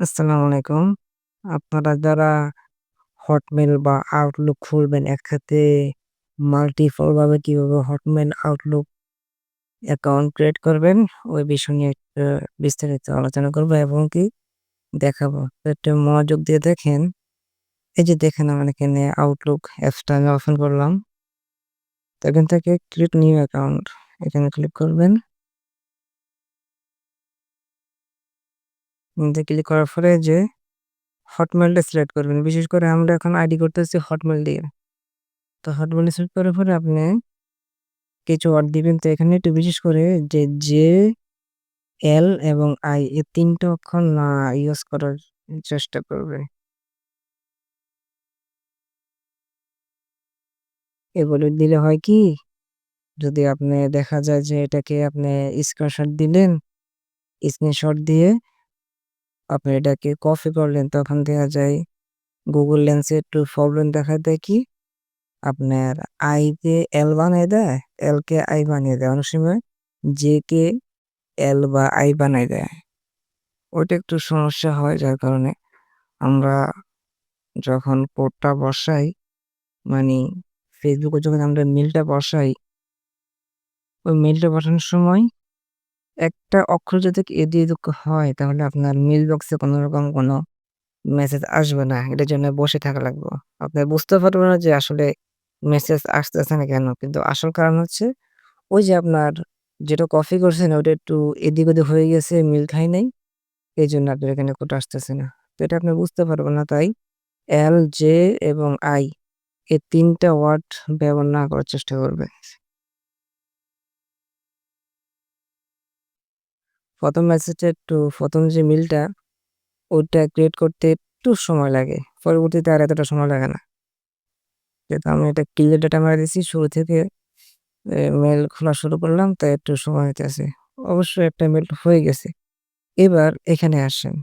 আসসালামু আলাইকুম। আপনারা যারা হটমেইল বা আউটলুক খুলবেন একসাথে মাল্টিপল ভাবে কীভাবে হটমেইল, আউটলুক অ্যাকাউন্ট ক্রিয়েট করবেন ওই বিষয় নিয়ে একটু বিস্তারিত আলোচনা করব এবং কি দেখাবো। একটু মনোযোগ দিয়ে দেখেন। এই যে দেখেন আমার এখানে আউটলুক অ্যাপসটা আমি ওপেন করলাম। তো এখান থেকে ক্রিয়েট নিউ অ্যাকাউন্ট এখানে ক্লিক করবেন। ক্লিক করার পরে যে হটমেলটা সিলেক্ট করবেন। বিশেষ করে আমরা এখন আইডি করতেছি হটমেল দিয়ে। তো হটমেইল সিলেক্ট করার পরে আপনি কিছু ওয়ার্ড দিবেন। তো এখানে একটু বিশেষ করে যে জে, এল এবং আই এ ৩ টা অক্ষর না ইউজ করার চেষ্টা করবেন। এগুলো দিলে হয় কি? যদি আপনি দেখা যায় যে এটাকে আপনি স্ক্রিনশট দিলেন, স্ক্রিনশট দিয়ে আপনি এটাকে কপি করলেন তখন দেখা যায় গুগল লেন্সে একটু প্রবলেম দেখা দেয় কি? আপনার আই কে এল বানায় দেয়, এল কে আই বানিয়ে দেয়। অনেক সময় জে কে এল বা আই বানায় দেয়। ওইটা একটু সমস্যা হয় যার কারণে আমরা যখন কোডটা বসাই মানে ফেসবুকে যখন আমরা মেইলটা বসাই ওই মেইলটা বসানোর সময় একটা অক্ষর যদি এদিক ওদিক হয় তাহলে আপনার মেইল বক্সে কোনো রকম কোনো মেসেজ আসবে না। এটার জন্য বসে থাকা লাগবে। আপনি বুঝতে পারবেন না যে আসলে মেসেজ আসতেছে না কেন? কিন্তু আসল কারণ হচ্ছে ওই যে আপনার যেটা কপি করছেন ওটা একটু এদিক ওদিক হয়ে গেছে, মিল খাই নাই। এই জন্য আপনার এখানে কোড আসতেছে না। তো এটা আপনি বুঝতে পারবেন না তাই এল, জে এবং আই এই তিনটা ওয়ার্ড ব্যবহার না করার চেষ্টা করবেন। প্রথম মেসেজটা একটু, প্রথম যে মিলটা ওইটা ক্রিয়েট করতে একটু সময় লাগে। পরবর্তীতে আর এতটা সময় লাগে না। যেহেতু আমি এটা ক্লিয়ার ডাটা মারা দিয়েছি, শুরু থেকে মেল খোলা শুরু করলাম, তাই একটু সময় হইতেছে। অবশ্যই একটা মেইল হয়ে গেছে। এবার এখানে আসেন।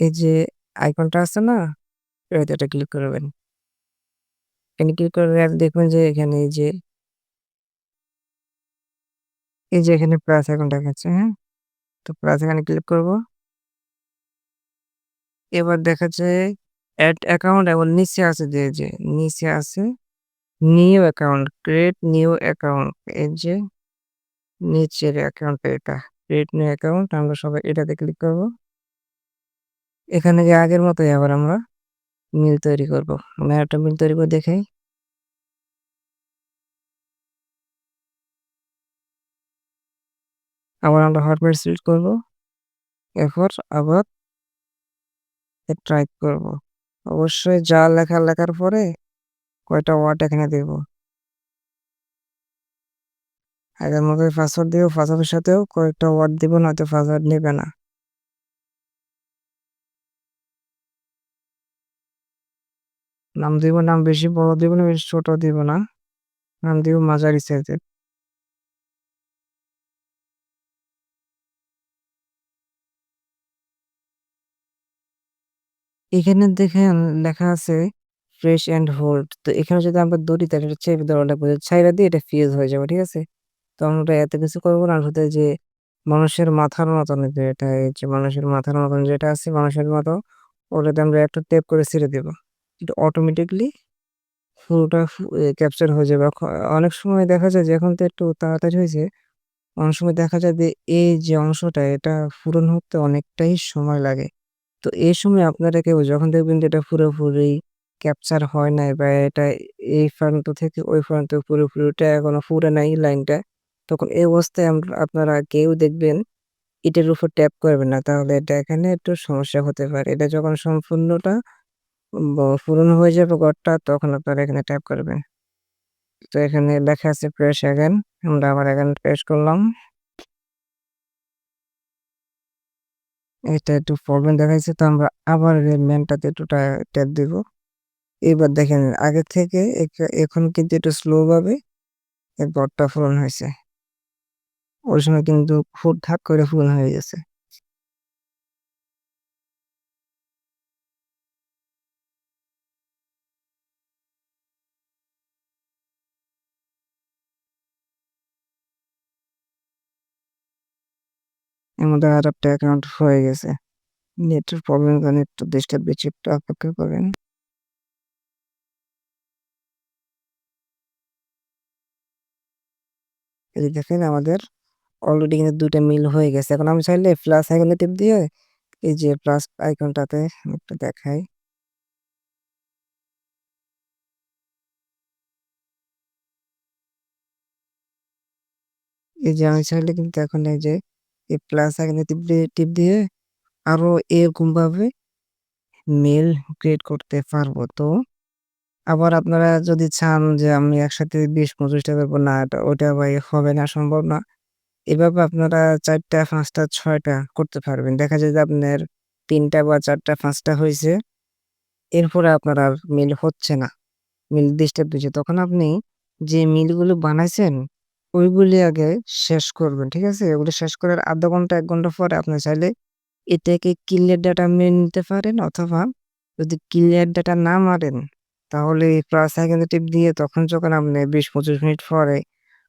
এই যে আইকনটা আছে না? একটা ক্লিক করবেন। এখানে ক্লিক করে দেখবেন যে এখানে এই যে এই যে এখানে প্লাস আইকন দেখাচ্ছে, হ্যাঁ? তো প্লাস এখানে ক্লিক করব। এবার দেখাচ্ছে এড অ্যাকাউন্ট এবং নিচে আছে যে, যে নিচে আছে new account, create new account এই যে নিচের অ্যাকাউন্ট এটা। ক্রিয়েট নিউ অ্যাকাউন্ট আমরা সবাই এটাতে ক্লিক করব। এখানে গিয়ে আগের মতোই আবার আমরা মিল তৈরি করব। আমি একটা মিল তৈরি করে দেখাই। আবার আমরা হটমেইল সিলেক্ট করব। এরপর আবার ট্রাই করব। অবশ্যই যা লেখা লেখার পরে কয়টা ওয়ার্ড এখানে দেব। আগের মতোই পাসওয়ার্ড দিব। পাসওয়ার্ডের সাথেও কয়েকটা ওয়ার্ড দিব নয়তো পাসওয়ার্ড নেবে না। নাম দিব নাম বেশি বড় দিব না, বেশি ছোট দিব না। নাম দিব মাঝারি সাইজের। এখানে দেখেন লেখা আছে ফ্রেশ অ্যান্ড হোল্ড। তো এখানে যদি আমরা দড়ি তাহলে এটা চেপে দেওয়া লাগবে। ছাইড়া দিয়ে এটা ফ্রিজ হয়ে যাবে, ঠিক আছে? তো আমরা এত কিছু করব না। শুধু যে মানুষের মাথার মতন এটা যে মানুষের মাথার মতন যেটা আছে মানুষের মতো ওটাতে আমরা একটু টেপ করে ছেড়ে দেব। এটা অটোমেটিক্যালি পুরোটা ক্যাপচার হয়ে যাবে। অনেক সময় দেখা যায় যে এখন তো একটু তাড়াতাড়ি হয়েছে। অনেক সময় দেখা যায় যে এই যে অংশটা এটা পূরণ হতে অনেকটাই সময় লাগে। তো এই সময় আপনারা কেউ যখন দেখবেন যে এটা পুরোপুরি ক্যাপচার হয় নাই বা এটা এই প্রান্ত থেকে ওই প্রান্ত পুরোপুরি ওটা এখনও ফুরে নাই লাইনটা। তখন এই অবস্থায় আম, আপনারা কেউ দেখবেন এটার উপর ট্যাপ করবেন না। তাহলে এটা এখানে একটু সমস্যা হতে পারে। এটা যখন সম্পূর্ণটা পূরণ হয়ে যাবে ঘরটা তখন আপনারা এখানে ট্যাপ করবেন। তো এখানে লেখা আছে প্রেস অ্যাগেইন আমরা আবার এখানে প্রেস করলাম। এটা একটু প্রবলেম দেখাইছে, তো আমরা আবার মেনটাতে একটু ট্যাপ দিব। এবার দেখেন, আগে থেকে এখন কিন্তু একটু স্লো ভাবে এই হয়েছে। ওই সময় কিন্তু হুটহাট করে পূরণ হয়ে গেছে। এর মধ্যে আরেকটা অ্যাকাউন্ট হয়ে গেছে। নেটের প্রবলেম কারণে একটু ডিস্টার্ব দিচ্ছে একটু অপেক্ষা করেন। এই দেখেন আমাদের অলরেডি কিন্তু ২ মিল হয়ে গেছে। এখন আমি চাইলে প্লাস আইকনে টিপ দিয়ে এই যে প্লাস আইকনটাতে একটু দেখাই। এই যে আমি চাইলে কিন্তু এখন এই যে এই প্লাস আইকনে টিপ দিয়ে টিপ দিয়ে আরও এরকমভাবে মেইল ক্রিয়েট করতে পারব। তো আবার আপনারা যদি চান যে আমি একসাথে ২০-২৫ টা করব না এটা ওটা ভাই হবে না, সম্ভব না। এভাবে আপনারা ৪ পাঁচটা ৫ টা, ৬ টা করতে পারবেন। দেখা যায় যে আপনার তিনটা বা ৪ টা ৫ টা হইছে। এরপরে আপনার আর মিল হচ্ছে না। মিল ডিস্টার্ব দিচ্ছে। তখন আপনি যে মিলগুলো বানাইছেন ওইগুলি আগে শেষ করবেন। ঠিক আছে? ওগুলি শেষ করার ০.৫ ঘণ্টা, এক ঘণ্টা পরে আপনি চাইলে এটাকে ক্লিয়ার ডাটা মেরে নিতে পারেন অথবা যদি ক্লিয়ার ডাটা না মারেন, তাহলে প্লাস আইকনে টিপ দিয়ে তখন যখন আপনি ২০-২৫ মিনিট পরে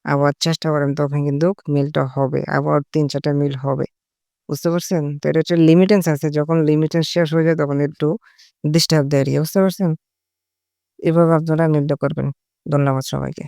আবার চেষ্টা করেন, তখন কিন্তু মিলটা হবে। আবার ৩-৪ টা মিল হবে। বুঝতে পারছেন? তো এটা হচ্ছে লিমিটেন্স আছে। যখন লিমিটেন্স শেষ হয়ে যায় তখন একটু ডিস্টার্ব দেয় আরকি। বুঝতে পারছেন? এভাবে আপনারা মিলটা করবেন। ধন্যবাদ সবাইকে।